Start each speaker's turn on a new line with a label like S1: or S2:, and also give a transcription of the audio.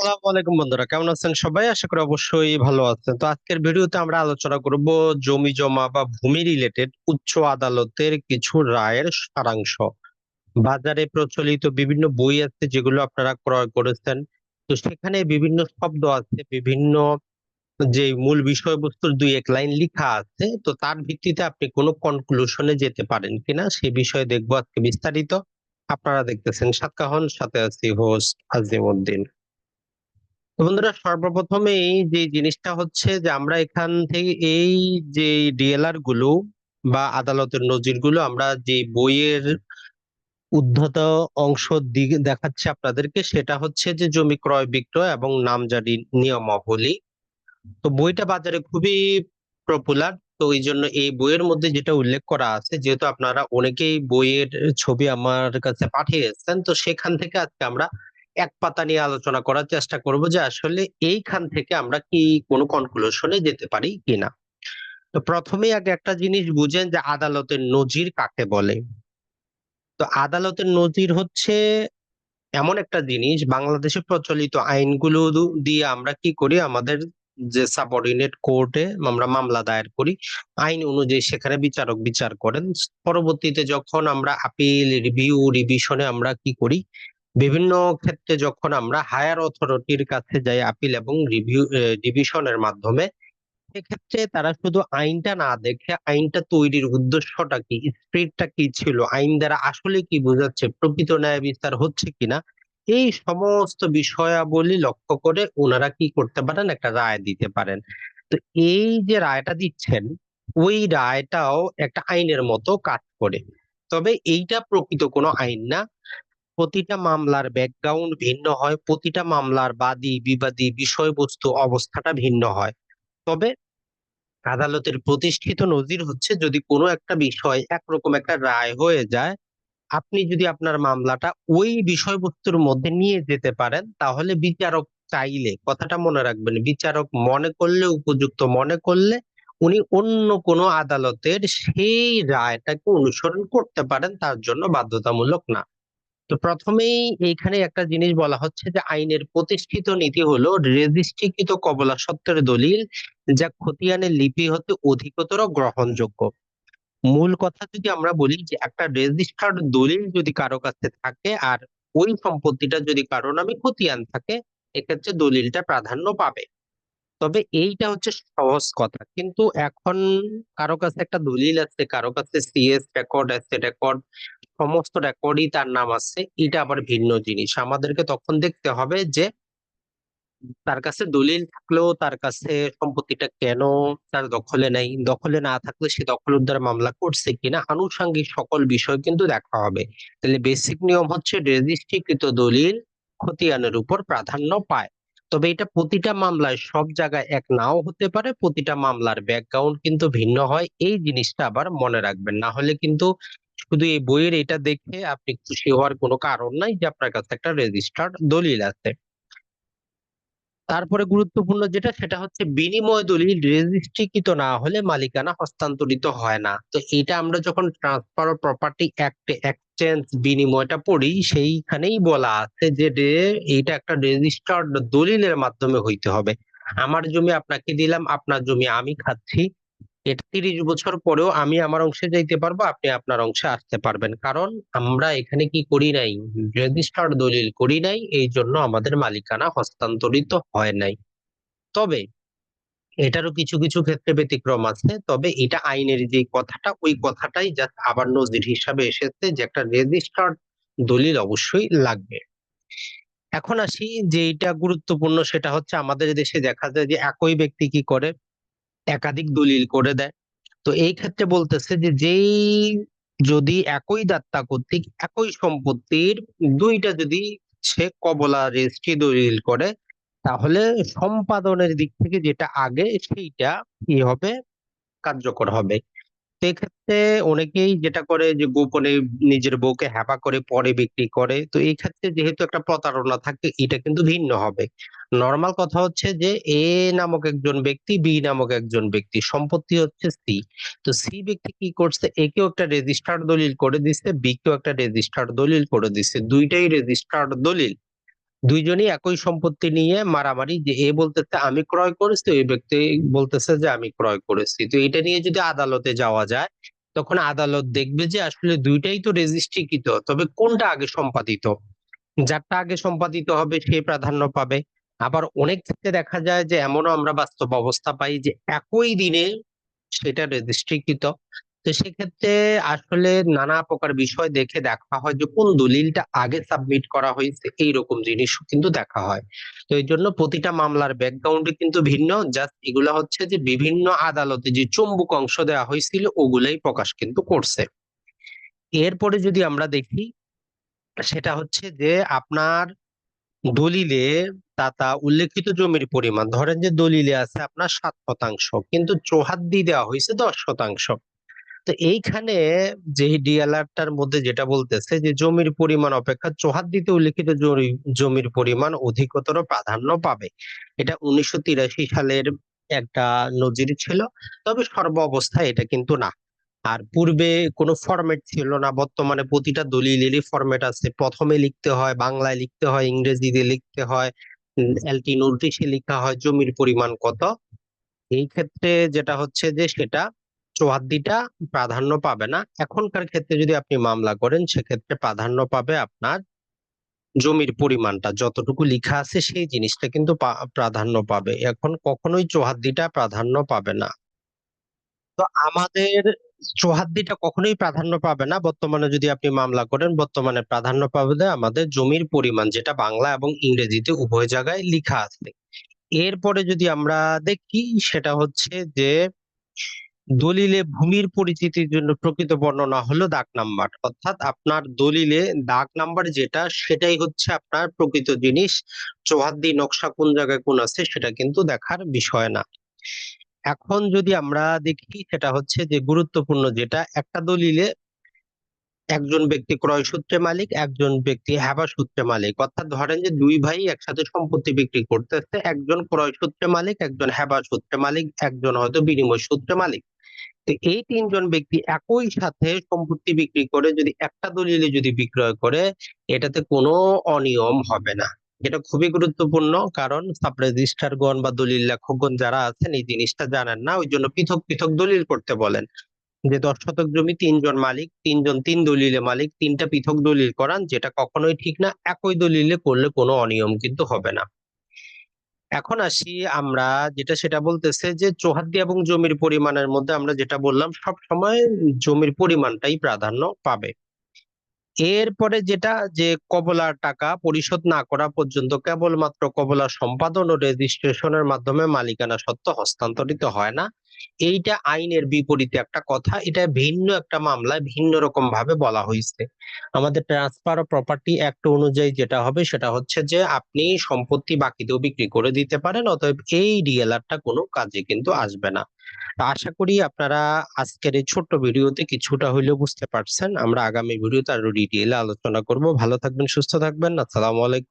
S1: আসসালামু আলাইকুম বন্ধুরা, কেমন আছেন সবাই? আশা করি অবশ্যই ভালো আছেন। তো আজকের ভিডিওতে আমরা আলোচনা করব জমি জমা বা ভূমি রিলেটেড উচ্চ আদালতের কিছু রায়ের সারাংশ। বাজারে প্রচলিত বিভিন্ন বই আছে যেগুলো আপনারা ক্রয় করেছেন। তো সেখানে বিভিন্ন শব্দ আছে, বিভিন্ন যে মূল বিষয়বস্তুর দুই এক লাইন লেখা আছে। তো তার ভিত্তিতে আপনি কোনো কনক্লুশনে যেতে পারেন কিনা সে বিষয়ে দেখব আজকে বিস্তারিত। আপনারা দেখতেছেন সাতকাহন, সাথে আছি আজিম উদ্দিন বন্ধুরা, সর্বপ্রথমেই যে জিনিসটা হচ্ছে যে আমরা এখান থেকে এই যে ডিএলআরগুলো বা আদালতের নজিরগুলো আমরা যে বইয়ের উদ্ধত অংশ দেখাচ্ছে আপনাদেরকে, সেটা হচ্ছে যে জমি ক্রয় বিক্রয় এবং নামজারি নিয়মাবলী। তো বইটা বাজারে খুবই পপুলার তো এই জন্য এই বইয়ের মধ্যে যেটা উল্লেখ করা আছে, যেহেতু আপনারা অনেকেই বইয়ের ছবি আমার কাছে পাঠিয়েছেন, তো সেখান থেকে আজকে আমরা এক পাতা নিয়ে আলোচনা করার চেষ্টা করব যে আসলে এইখান থেকে আমরা কি কোনো কনক্লুশনে যেতে পারি কিনা। তো প্রথমেই আগে একটা জিনিস বুঝেন যে আদালতের নজির কাকে বলে। তো আদালতের নজির হচ্ছে এমন একটা জিনিস, বাংলাদেশে প্রচলিত আইনগুলো দিয়ে আমরা কি করি, আমাদের যে সাবঅর্ডিনেট কোর্টে আমরা মামলা দায়ের করি, আইন অনুযায়ী সেখানে বিচারক বিচার করেন। পরবর্তীতে যখন আমরা আপিল রিভিউ রিভিশনে আমরা কি করি বিভিন্ন ক্ষেত্রে যখন আমরা হায়ার অথরিটির কাছে যাই আপিল এবং রিভিউ ডিভিশনের মাধ্যমে, সেক্ষেত্রে তারা শুধু আইনটা না দেখে, আইনটা তৈরির উদ্দেশ্যটা কি স্পিরিটটা কি ছিল, আইন দ্বারা আসলে কি বোঝাচ্ছে, প্রকৃত ন্যায় বিস্তার হচ্ছে কিনা, এই সমস্ত বিষয়াবলী লক্ষ্য করে ওনারা কি করতে পারেন, একটা রায় দিতে পারেন। তো এই যে রায়টা দিচ্ছেন, ওই রায়টাও একটা আইনের মতো কাজ করে। তবে এইটা প্রকৃত কোনো আইন না। প্রতিটা মামলার ব্যাকগ্রাউন্ড ভিন্ন হয়, প্রতিটা মামলার বাদী, বিবাদী বিষয়বস্তু অবস্থাটা ভিন্ন হয়। তবে আদালতের প্রতিষ্ঠিত নজির হচ্ছে যদি কোনো একটা বিষয় একরকম একটা রায় হয়ে যায়, আপনি যদি আপনার মামলাটা ওই বিষয়বস্তুর মধ্যে নিয়ে যেতে পারেন, তাহলে বিচারক চাইলে, কথাটা মনে রাখবেন, বিচারক মনে করলে, উপযুক্ত মনে করলে, উনি অন্য কোনো আদালতের সেই রায়টাকে অনুসরণ করতে পারেন, তার জন্য বাধ্যতামূলক না। তো প্রথমেই এইখানে একটা জিনিস বলা হচ্ছে যে, আইনের প্রতিষ্ঠিত নীতি হলো রেজিস্ট্রিকৃত কবলা সত্ত্বের দলিল যা খতিয়ানের লিপি হতে অধিকতর গ্রহণযোগ্য। মূল কথা যদি আমরা বলি যে, একটা রেজিস্টার্ড দলিল যদি কারও কাছে থাকে আর ওই সম্পত্তিটা যদি কারও নামে খতিয়ান থাকে, এক্ষেত্রে দলিলটা প্রাধান্য পাবে। তবে এইটা হচ্ছে সহজ কথা। কিন্তু এখন কারও কাছে একটা দলিল আছে, কারও কাছে সিএস রেকর্ড আছে রেকর্ড সমস্ত রেকর্ডই তার নাম আছে, এটা আবার ভিন্ন জিনিস। আমাদেরকে তখন দেখতে হবে যে, তার কাছে দলিল থাকলেও তার কাছে সম্পত্তিটা কেন, তার দখলে নেই। দখলে না থাকলে সে দখল উদ্ধার মামলা করছে কিনা, আনুষঙ্গিক সকল বিষয় কিন্তু দেখা হবে। তাহলে বেসিক নিয়ম হচ্ছে রেজিস্ট্রিকৃত দলিল খতিয়ানের উপর প্রাধান্য পায়। তবে এটা প্রতিটা মামলায় সব জায়গায় এক নাও হতে পারে, প্রতিটা মামলার ব্যাকগ্রাউন্ড কিন্তু ভিন্ন হয়। এই জিনিসটা আবার মনে রাখবেন। না হলে কিন্তু শুধু এই বইয়ের এটা দেখে আপনি খুশি হওয়ার কোনো কারণ নাই যে আপনার কাছে একটা রেজিস্টার্ড দলিল আছে। তারপরে গুরুত্বপূর্ণ যেটা, সেটা হচ্ছে বিনিময় দলিল রেজিস্ট্রিকৃত না হলে মালিকানা হস্তান্তরিত হয় না। তো এটা আমরা যখন ট্রান্সফার প্রপার্টি অ্যাক্ট এক্সচেঞ্জ বিনিময়টা পড়ি, সেইখানেই বলা আছে যে এটা একটা রেজিস্টার্ড দলিলের মাধ্যমে হইতে হবে। আমার জমি আপনাকে দিলাম, আপনার জমি আমি খাচ্ছি। এটা তিরিশ বছর পরেও আমি আমার অংশে যাইতে পারব, আপনি আপনার অংশে আসতে পারবেন। কারণ আমরা এখানে কি করি নাই? রেজিস্টার্ড দলিল করি নাই, এই জন্য আমাদের মালিকানা হস্তান্তরিত হয় নাই। তবে এটারও কিছু কিছু ক্ষেত্রে ব্যতিক্রম আছে। তবে এটা আইনের যে কথাটা, ওই কথাটাই জাস্ট আবার নজির হিসাবে এসেছে যে একটা রেজিস্টার্ড দলিল অবশ্যই লাগবে। এখন আসি যে এটা গুরুত্বপূর্ণ, সেটা হচ্ছে আমাদের দেশে দেখা যায় যে একই ব্যক্তি কি করে? একাধিক দলিল করে দেয়। তো এই ক্ষেত্রে বলতেছে যে, যেই যদি একই দাত্তা কর্তৃক একই সম্পত্তির দুইটা যদি সে কবলা রেজিস্ট্রি দলিল করে, তাহলে সম্পাদনের দিক থেকে যেটা আগে সেইটা কি হবে? কার্যকর হবে। সেক্ষেত্রে অনেকেই যেটা করে যে গোপনে নিজের বউকে হ্যাপা করে পরে বিক্রি করে, তো এই ক্ষেত্রে যেহেতু একটা প্রতারণা থাকে, এটা কিন্তু ভিন্ন হবে। নর্মাল কথা হচ্ছে যে এ নামক একজন ব্যক্তি, বি নামক একজন ব্যক্তি, সম্পত্তি হচ্ছে সি। তো সি ব্যক্তি কি করছে একেও একটা রেজিস্টার্ড দলিল করে দিচ্ছে বি কেও একটা রেজিস্টার্ড দলিল করে দিচ্ছে দুইটাই রেজিস্টার্ড দলিল। দুইজনই একই সম্পত্তি নিয়ে মারামারি যে এ বলতেছে, আমি ক্রয় করেছি। ওই ব্যক্তি বলতেছে যে, আমি ক্রয় করেছি। তো এটা নিয়ে যদি আদালতে যাওয়া যায়, তখন আদালত দেখবে যে আসলে দুইটাই তো রেজিস্ট্রিকৃত। তবে কোনটা আগে সম্পাদিত? যারটা আগে সম্পাদিত হবে, সে প্রাধান্য পাবে। আবার অনেক ক্ষেত্রে দেখা যায় যে, এমনও আমরা বাস্তব অবস্থা পাই যে, একই দিনে সেটা রেজিস্ট্রিকৃত। তো সেক্ষেত্রে আসলে নানা প্রকার বিষয় দেখে দেখা হয় যে কোন দলিলটা আগে সাবমিট করা হয়েছে, এইরকম জিনিস কিন্তু দেখা হয়। তো এই জন্য প্রতিটা মামলার ব্যাকগ্রাউন্ডে কিন্তু ভিন্ন। জাস্ট এগুলা হচ্ছে যে বিভিন্ন আদালতে যে চুম্বক অংশ দেওয়া হয়েছিল, ওগুলাই প্রকাশ কিন্তু করছে। এরপরে যদি আমরা দেখি, সেটা হচ্ছে যে আপনার দলিলে দাতা উল্লেখিত জমির পরিমাণ, ধরেন যে দলিলে আছে আপনার সাত শতাংশ, কিন্তু চৌহাদ্দি দেওয়া হয়েছে দশ শতাংশ। তো এইখানে যে ডিএলআরটার মধ্যে যেটা বলতেছে যে জমির পরিমাণ অপেক্ষা চৌহাদ্দিতে উল্লেখিত জমির পরিমাণ অধিকতর প্রাধান্য পাবে। এটা উনিশশো তিরাশি সালের একটা নজির ছিল, তবে সর্ব অবস্থায় এটা কিন্তু না। আর পূর্বে কোনো ফরম্যাট ছিল না, বর্তমানে প্রতিটা দলিলেরই ফরম্যাট আছে। প্রথমে লিখতে হয়, বাংলায় লিখতে হয়, ইংরেজিতে লিখতে হয় এলটি নোটিশে লেখা হয় জমির পরিমাণ কত। এই ক্ষেত্রে যেটা হচ্ছে যে সেটা চৌহাদ্দিটা প্রাধান্য পাবে না। এখনকার ক্ষেত্রে যদি আপনি মামলা করেন, সেক্ষেত্রে প্রাধান্য পাবে আপনার জমির পরিমাণটা। যতটুকু লিখা আছে, সেই জিনিসটা কিন্তু প্রাধান্য পাবে। এখন কখনোই চৌহাদ্দিটা প্রাধান্য পাবে না। তো আমাদের চৌহাদ্দিটা কখনোই প্রাধান্য পাবে না। বর্তমানে যদি আপনি মামলা করেন, বর্তমানে প্রাধান্য পাবে আমাদের জমির পরিমাণ, যেটা বাংলা এবং ইংরেজিতে উভয় জায়গায় লিখা আছে। এরপরে যদি আমরা দেখি, সেটা হচ্ছে যে দলিলে ভূমির পরিচিতির জন্য প্রকৃত বর্ণনা হলো দাগ নাম্বার। অর্থাৎ আপনার দলিলে দাগ নাম্বার যেটা, সেটাই হচ্ছে আপনার প্রকৃত জিনিস। চৌহাদ্দি নকশা কোন জায়গায় কোন আছে, সেটা কিন্তু দেখার বিষয় না। এখন যদি আমরা দেখি, সেটা হচ্ছে যে গুরুত্বপূর্ণ যেটা, একটা দলিলে একজন ব্যক্তি ক্রয় সূত্রে মালিক, একজন ব্যক্তি হেবা সূত্রে মালিক। অর্থাৎ ধরেন যে দুই ভাই একসাথে সম্পত্তি বিক্রি করতেছে, একজন ক্রয় সূত্রে মালিক, একজন হেবা সূত্রে মালিক, একজন হয়তো বিনিময় সূত্রে মালিক। তো এই তিনজন ব্যক্তি একই সাথে সম্পত্তি বিক্রি করে যদি একটা দলিলে যদি বিক্রয় করে, এটাতে কোনো অনিয়ম হবে না। এটা খুবই গুরুত্বপূর্ণ, কারণ সাব রেজিস্ট্রারগণ বা দলিল লেখকগণ যারা আছেন, এই জিনিসটা জানেন না। ওই জন্য পৃথক পৃথক দলিল করতে বলেন। যে দশ শতক জমি তিনজন মালিক, তিনজন তিন দলিলে মালিক, তিনটা পৃথক দলিল করান, যেটা কখনোই ঠিক না, একই দলিলে করলে কোনো অনিয়ম কিন্তু হবে না। এখন আসি আমরা যেটা সেটা বলতেছে যে চৌহাদ্দি এবং জমির পরিমাণের মধ্যে আমরা যেটা বললাম সব সময় জমির পরিমাণটাই প্রাধান্য পাবে। এরপরে যেটা যে কবলার টাকা পরিশোধ না করা পর্যন্ত কেবলমাত্র কবলা সম্পাদন ও রেজিস্ট্রেশনের মাধ্যমে মালিকানা সত্ত্ব হস্তান্তরিত হয় না। এইটা আইনের বিপরীতে একটা কথা, এটা ভিন্ন একটা মামলায় ভিন্ন রকম ভাবে বলা হয়েছে আমাদের ট্রান্সফার অফ প্রপার্টি অ্যাক্ট অনুযায়ী যেটা হবে সেটা হচ্ছে যে আপনি সম্পত্তি বাকিতেও বিক্রি করে দিতে পারেন, অতএব এই ডিএলআরটা কোনো কাজে কিন্তু আসবে না। তা আশা করি আপনারা আজকের এই ছোট্ট ভিডিওতে কিছুটা হইলেও বুঝতে পারছেন। আমরা আগামী ভিডিওতে আরও ডিটেইলে আলোচনা করব। ভালো থাকবেন, সুস্থ থাকবেন। আসসালামু আলাইকুম।